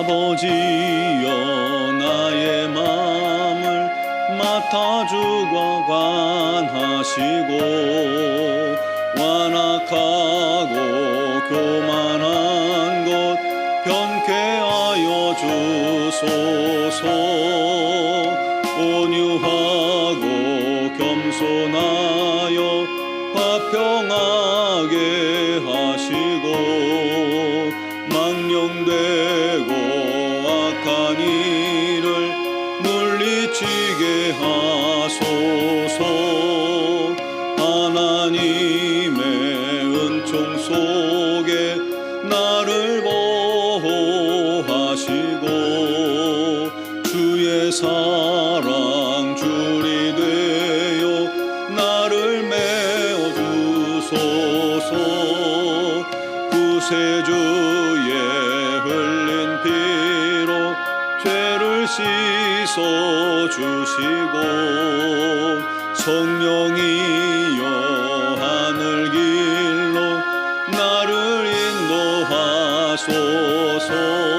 아버지여 나의 마음을 맡아주고 관하시고 완악하고 교만한 것 변케하여 주소서. 온유하고 겸손하여 화평하게 하시고 망령되 구세주의 흘린 피로 죄를 씻어 주시고 성령이여 하늘 길로 나를 인도하소서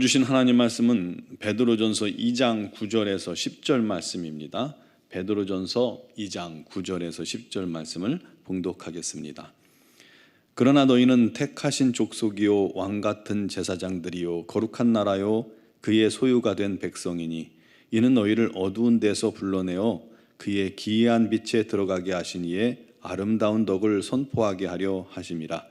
오늘 주신 하나님 말씀은 베드로전서 2장 9절에서 10절 말씀입니다. 베드로전서 2장 9절에서 10절 말씀을 봉독하겠습니다. 그러나 너희는 택하신 족속이요 왕 같은 제사장들이요 거룩한 나라요 그의 소유가 된 백성이니 이는 너희를 어두운 데서 불러내어 그의 기이한 빛에 들어가게 이의 아름다운 덕을 선포하게 하려 하심이라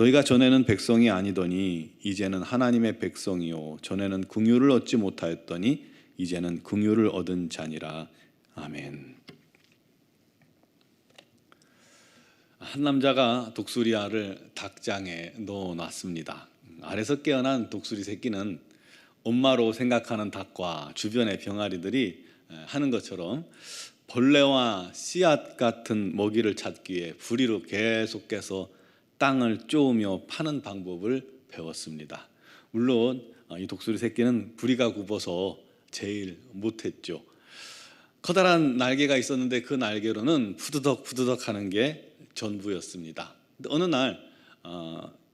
너희가 전에는 백성이 아니더니 이제는 하나님의 백성이요 전에는 긍휼을 얻지 못하였더니 이제는 긍휼을 얻은 자니라 아멘. 한 남자가 독수리알을 닭장에 넣어 놨습니다. 알에서 깨어난 독수리 새끼는 엄마로 생각하는 닭과 주변의 병아리들이 하는 것처럼 벌레와 씨앗 같은 먹이를 찾기 위해 부리로 계속해서 땅을 쪼으며 파는 방법을 배웠습니다. 물론 이 독수리 새끼는 부리가 굽어서 제일 못했죠. 커다란 날개가 있었는데 그 날개로는 푸드덕 푸드덕 하는 게 전부였습니다. 어느 날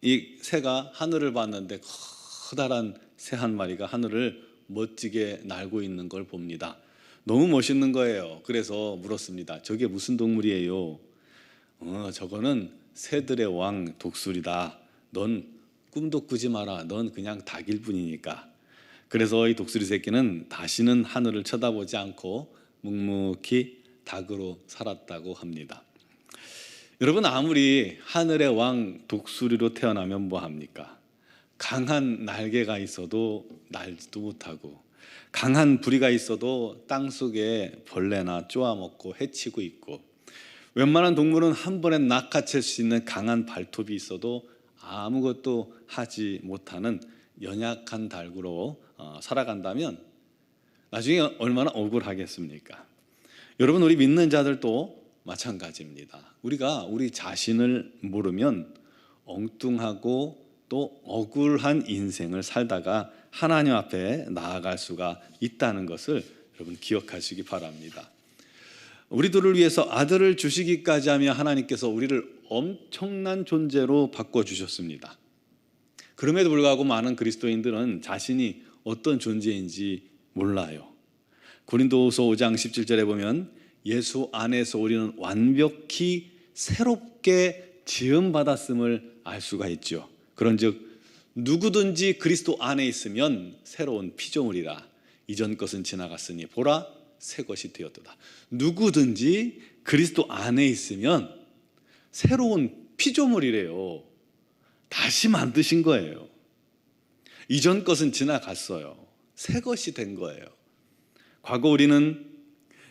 이 새가 하늘을 봤는데 커다란 새 한 마리가 하늘을 멋지게 날고 있는 걸 봅니다. 너무 멋있는 거예요. 그래서 물었습니다. 저게 무슨 동물이에요? 어, 저거는 새들의 왕 독수리다. 넌 꿈도 꾸지 마라. 넌 그냥 닭일 뿐이니까. 그래서 이 독수리 새끼는 다시는 하늘을 쳐다보지 않고 묵묵히 닭으로 살았다고 합니다. 여러분 아무리 하늘의 왕 독수리로 태어나면 뭐 합니까? 강한 날개가 있어도 날지도 못하고 강한 부리가 있어도 땅 속에 벌레나 쪼아먹고 해치고 있고 웬만한 동물은 한 번에 낚아챌 수 있는 강한 발톱이 있어도 아무것도 하지 못하는 연약한 닭으로 어, 살아간다면 나중에 얼마나 억울하겠습니까? 여러분 우리 믿는 자들도 마찬가지입니다. 우리가 우리 자신을 모르면 엉뚱하고 또 억울한 인생을 살다가 하나님 앞에 나아갈 수가 있다는 것을 여러분 기억하시기 바랍니다. 우리들을 위해서 아들을 주시기까지 하며 하나님께서 우리를 엄청난 존재로 바꿔 주셨습니다. 그럼에도 불구하고 많은 그리스도인들은 자신이 어떤 존재인지 몰라요. 고린도후서 5장 17절에 보면 예수 안에서 우리는 완벽히 새롭게 지음 받았음을 알 수가 있죠. 그런즉 누구든지 그리스도 안에 있으면 새로운 피조물이라 이전 것은 지나갔으니 보라 새 것이 되었도다. 누구든지 그리스도 안에 있으면 새로운 피조물이래요. 다시 만드신 거예요. 이전 것은 지나갔어요. 새 것이 된 거예요. 과거 우리는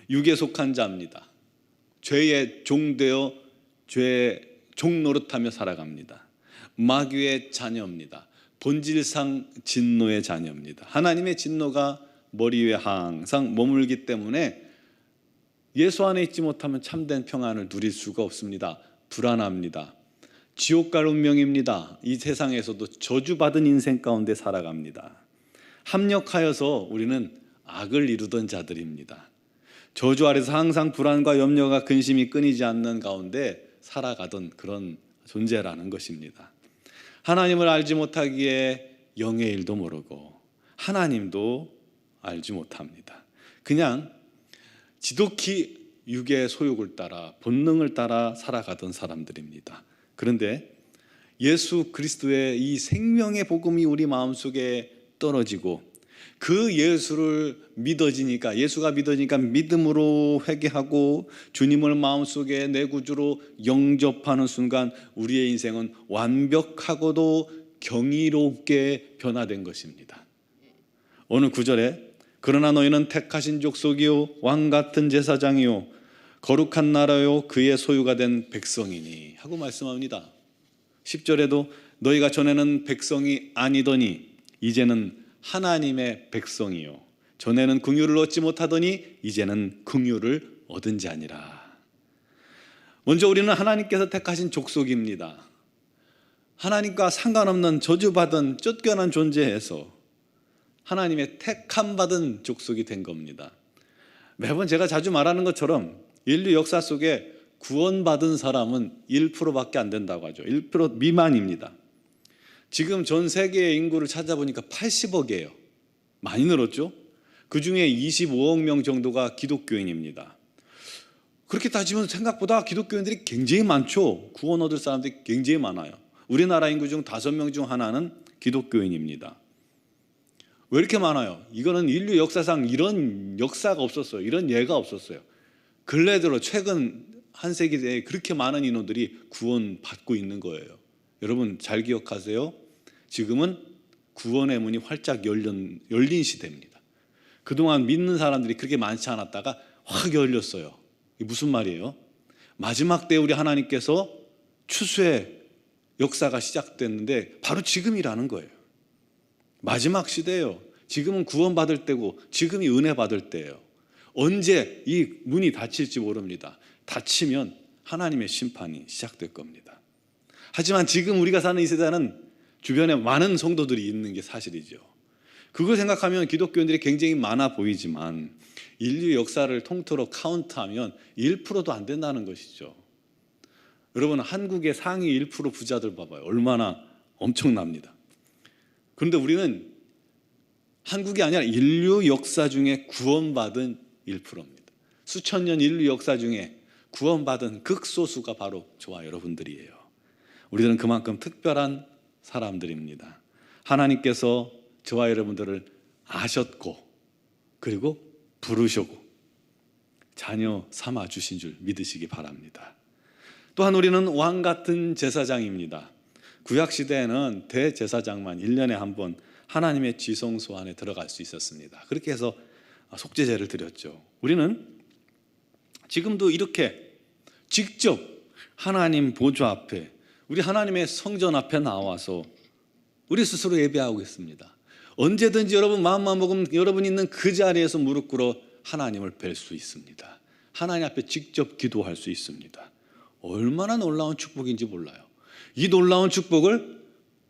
육에 속한 자입니다. 죄의 종되어 죄의 종노릇하며 살아갑니다. 마귀의 자녀입니다. 본질상 진노의 자녀입니다. 하나님의 진노가 머리 위에 항상 머물기 때문에 예수 안에 있지 못하면 참된 평안을 누릴 수가 없습니다. 불안합니다. 지옥 갈 운명입니다. 이 세상에서도 저주받은 인생 가운데 살아갑니다. 합력하여서 우리는 악을 이루던 자들입니다. 저주 아래서 항상 불안과 염려가 근심이 끊이지 않는 가운데 살아가던 그런 존재라는 것입니다. 하나님을 알지 못하기에 영의 일도 모르고 하나님도 알지 못합니다. 그냥 지독히 육의 소욕을 따라 본능을 따라 살아가던 사람들입니다. 그런데 예수 그리스도의 이 생명의 복음이 우리 마음속에 떨어지고 그 예수를 믿어지니까 예수가 믿어지니까 믿음으로 회개하고 주님을 마음속에 내 구주로 영접하는 순간 우리의 인생은 완벽하고도 경이롭게 변화된 것입니다. 오늘 구절에 그러나 너희는 택하신 족속이요 왕 같은 제사장이요 거룩한 나라요 그의 소유가 된 백성이니 하고 말씀합니다. 10절에도 너희가 전에는 백성이 아니더니 이제는 하나님의 백성이요 전에는 긍휼을 얻지 못하더니 이제는 긍휼을 얻은 자니라. 먼저 우리는 하나님께서 택하신 족속입니다. 하나님과 상관없는 저주받은 쫓겨난 존재에서 하나님의 택함 받은 족속이 된 겁니다. 매번 제가 자주 말하는 것처럼 인류 역사 속에 구원받은 사람은 1%밖에 안 된다고 하죠. 1% 미만입니다. 지금 전 세계의 인구를 찾아보니까 80억이에요. 많이 늘었죠? 그 중에 25억 명 정도가 기독교인입니다. 그렇게 따지면 생각보다 기독교인들이 굉장히 많죠. 구원 얻을 사람들이 굉장히 많아요. 우리나라 인구 중 5명 중 하나는 기독교인입니다. 왜 이렇게 많아요? 이거는 인류 역사상 이런 역사가 없었어요. 이런 예가 없었어요. 근래 들어 최근 한 세기 내에 그렇게 많은 인원들이 구원받고 있는 거예요. 여러분 잘 기억하세요. 지금은 구원의 문이 활짝 열린, 열린 시대입니다. 그동안 믿는 사람들이 그렇게 많지 않았다가 확 열렸어요. 이게 무슨 말이에요? 마지막 때 우리 하나님께서 추수의 역사가 시작됐는데 바로 지금이라는 거예요. 마지막 시대예요. 지금은 구원받을 때고 지금이 은혜 받을 때예요. 언제 이 문이 닫힐지 모릅니다. 닫히면 하나님의 심판이 시작될 겁니다. 하지만 지금 우리가 사는 이 세상은 주변에 많은 성도들이 있는 게 사실이죠. 그걸 생각하면 기독교인들이 굉장히 많아 보이지만 인류 역사를 통틀어 카운트하면 1%도 안 된다는 것이죠. 여러분 한국의 상위 1% 부자들 봐봐요. 얼마나 엄청납니다. 그런데 우리는 한국이 아니라 인류 역사 중에 구원받은 1%입니다. 수천 년 인류 역사 중에 구원받은 극소수가 바로 저와 여러분들이에요. 우리들은 그만큼 특별한 사람들입니다. 하나님께서 저와 여러분들을 아셨고 그리고 부르셨고 자녀 삼아 주신 줄 믿으시기 바랍니다. 또한 우리는 왕 같은 제사장입니다. 구약 시대에는 대제사장만 1년에 한 번 하나님의 지성소 안에 들어갈 수 있었습니다. 그렇게 해서 속죄제를 드렸죠. 우리는 지금도 이렇게 직접 하나님 보좌 앞에 우리 하나님의 성전 앞에 나와서 우리 스스로 예배하고 있습니다. 언제든지 여러분 마음만 먹으면 여러분 있는 그 자리에서 무릎 꿇어 하나님을 뵐 수 있습니다. 하나님 앞에 직접 기도할 수 있습니다. 얼마나 놀라운 축복인지 몰라요. 이 놀라운 축복을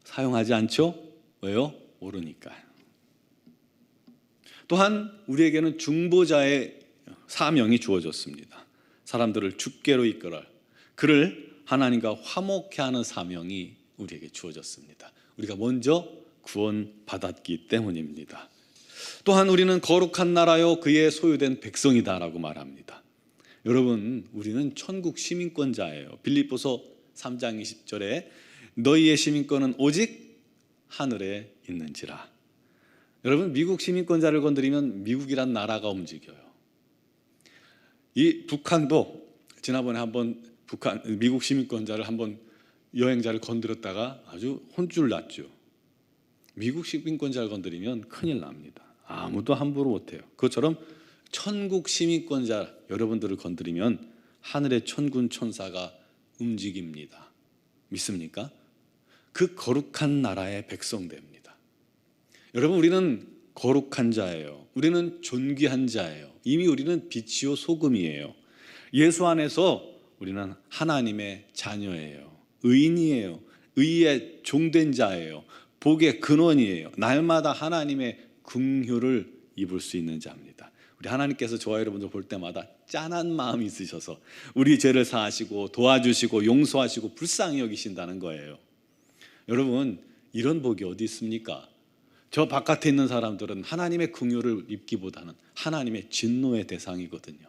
사용하지 않죠? 왜요? 모르니까요. 또한 우리에게는 중보자의 사명이 주어졌습니다. 사람들을 주께로 이끌어 그를 하나님과 화목케 하는 사명이 우리에게 주어졌습니다. 우리가 먼저 구원받았기 때문입니다. 또한 우리는 거룩한 나라요 그의 소유된 백성이다라고 말합니다. 여러분, 우리는 천국 시민권자예요. 빌립보서 3장 20절에 너희의 시민권은 오직 하늘에 있는지라. 여러분, 미국 시민권자를 건드리면 미국이란 나라가 움직여요. 이 북한도 지난번에 한번 북한 미국 시민권자를 한번 여행자를 건드렸다가 아주 혼쭐 났죠. 미국 시민권자를 건드리면 큰일 납니다. 아무도 함부로 못해요. 그것처럼 천국 시민권자 여러분들을 건드리면 하늘의 천군 천사가 움직입니다. 믿습니까? 그 거룩한 나라의 백성 됩니다. 여러분 우리는 거룩한 자예요. 우리는 존귀한 자예요. 이미 우리는 빛이요 소금이에요. 예수 안에서 우리는 하나님의 자녀예요. 의인이에요. 의의 종된 자예요. 복의 근원이에요. 날마다 하나님의 긍휼을 입을 수 있는 자입니다. 우리 하나님께서 저와 여러분들 볼 때마다 짠한 마음이 있으셔서 우리 죄를 사하시고 도와주시고 용서하시고 불쌍히 여기신다는 거예요. 여러분 이런 복이 어디 있습니까? 저 바깥에 있는 사람들은 하나님의 긍휼을 입기보다는 하나님의 진노의 대상이거든요.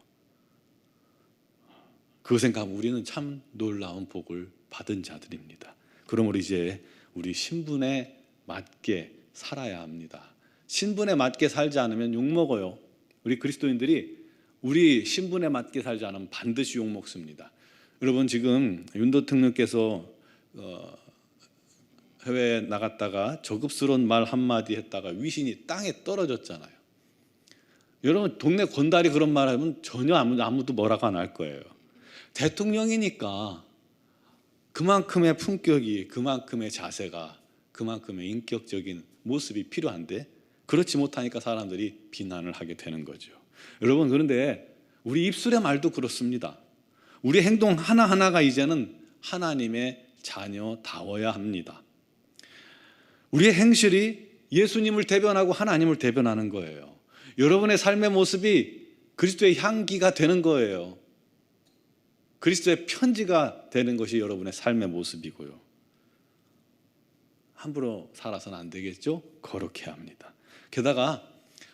그 생각하면 우리는 참 놀라운 복을 받은 자들입니다. 그러므로 이제 우리 신분에 맞게 살아야 합니다. 신분에 맞게 살지 않으면 욕 먹어요. 우리 그리스도인들이 우리 신분에 맞게 살지 않으면 반드시 욕 먹습니다. 여러분 지금 윤도특님께서 어, 해외에 나갔다가 저급스러운 말 한마디 했다가 위신이 땅에 떨어졌잖아요. 여러분 동네 건달이 그런 말 하면 전혀 아무, 아무도 뭐라고 안 할 거예요. 대통령이니까 그만큼의 품격이 그만큼의 자세가 그만큼의 인격적인 모습이 필요한데 그렇지 못하니까 사람들이 비난을 하게 되는 거죠. 여러분 그런데 우리 입술의 말도 그렇습니다. 우리 행동 하나하나가 이제는 하나님의 자녀다워야 합니다. 우리의 행실이 예수님을 대변하고 하나님을 대변하는 거예요. 여러분의 삶의 모습이 그리스도의 향기가 되는 거예요. 그리스도의 편지가 되는 것이 여러분의 삶의 모습이고요. 함부로 살아서는 안 되겠죠? 거룩해야 합니다. 게다가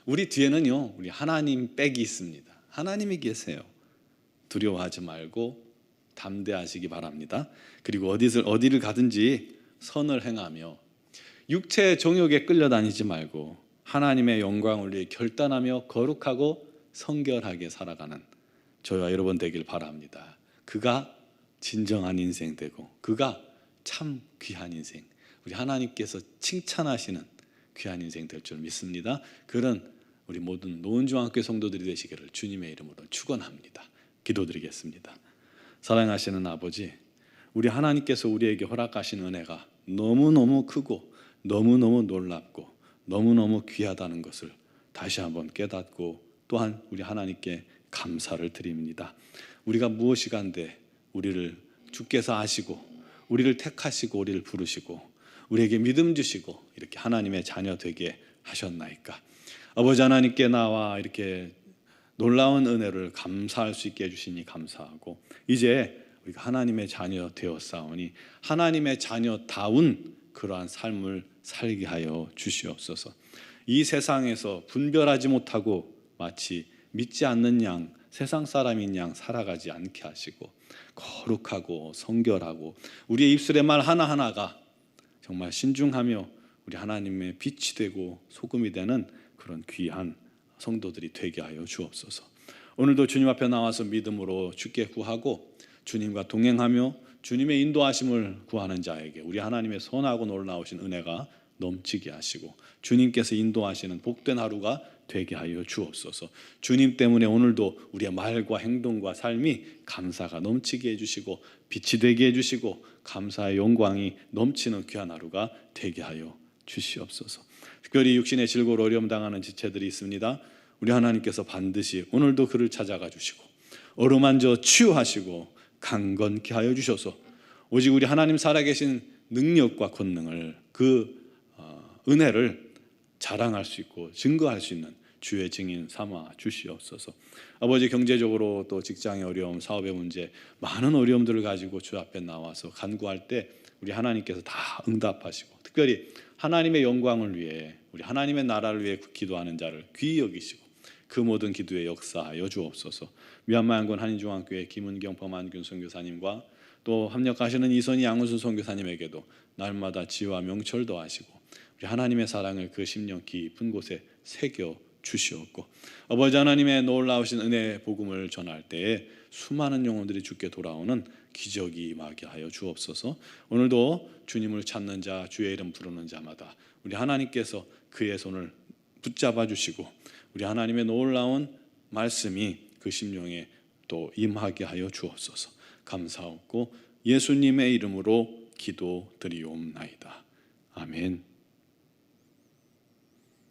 우리 뒤에는요, 우리 하나님 백이 있습니다. 하나님이 계세요. 두려워하지 말고 담대하시기 바랍니다. 그리고 어디를 어디를 가든지 선을 행하며 육체의 정욕에 끌려다니지 말고 하나님의 영광을 위해 결단하며 거룩하고 성결하게 살아가는 저와 여러분 되길 바랍니다. 그가 진정한 인생 되고 그가 참 귀한 인생 우리 하나님께서 칭찬하시는 귀한 인생 될 줄 믿습니다. 그런 우리 모든 노은중학교 성도들이 되시기를 주님의 이름으로 축원합니다. 기도드리겠습니다. 사랑하시는 아버지, 우리 하나님께서 우리에게 허락하신 은혜가 너무너무 크고 너무너무 놀랍고 너무너무 귀하다는 것을 다시 한번 깨닫고 또한 우리 하나님께 감사를 드립니다. 우리가 무엇이 간데 우리를 주께서 아시고 우리를 택하시고 우리를 부르시고 우리에게 믿음 주시고 이렇게 하나님의 자녀 되게 하셨나이까. 아버지 하나님께 나와 이렇게 놀라운 은혜를 감사할 수 있게 해주시니 감사하고 이제 우리가 하나님의 자녀 되었사오니 하나님의 자녀다운 그러한 삶을 살게 하여 주시옵소서. 이 세상에서 분별하지 못하고 마치 믿지 않는 양, 세상 사람인 양 살아가지 않게 하시고 거룩하고 성결하고 우리의 입술의 말 하나하나가 정말 신중하며 우리 하나님의 빛이 되고 소금이 되는 그런 귀한 성도들이 되게 하여 주옵소서. 오늘도 주님 앞에 나와서 믿음으로 주께 구하고 주님과 동행하며 주님의 인도하심을 구하는 자에게 우리 하나님의 선하고 놀라우신 은혜가 넘치게 하시고 주님께서 인도하시는 복된 하루가 되게 하여 주옵소서. 주님 때문에 오늘도 우리의 말과 행동과 삶이 감사가 넘치게 해주시고 빛이 되게 해주시고 감사의 영광이 넘치는 귀한 하루가 되게 하여 주시옵소서. 특별히 육신의 질고로 어려움 당하는 지체들이 있습니다. 우리 하나님께서 반드시 오늘도 그를 찾아가 주시고 어루만져 치유하시고 강건케 하여 주셔서 오직 우리 하나님 살아계신 능력과 권능을 그 어, 은혜를 자랑할 수 있고 증거할 수 있는 주의 증인 삼아 주시옵소서. 아버지 경제적으로 또 직장의 어려움, 사업의 문제, 많은 어려움들을 가지고 주 앞에 나와서 간구할 때 우리 하나님께서 다 응답하시고 특별히 하나님의 영광을 위해 우리 하나님의 나라를 위해 기도하는 자를 귀히 여기시고 그 모든 기도에 역사하여 주옵소서. 미얀마 양군 한인중앙교회 김은경 범한균 선교사님과 또 합력하시는 이선희 양은순 선교사님에게도 날마다 지와 명철 더하시고 우리 하나님의 사랑을 그 심령 깊은 곳에 새겨 주시옵고 아버지 하나님의 놀라우신 은혜 복음을 전할 때에 수많은 영혼들이 주께 돌아오는 기적이 임하게 하여 주옵소서. 오늘도 주님을 찾는 자, 주의 이름 부르는 자마다 우리 하나님께서 그의 손을 붙잡아 주시고 우리 하나님의 놀라운 말씀이 그 심령에 또 임하게 하여 주옵소서. 감사하고 예수님의 이름으로 기도드리옵나이다. 아멘.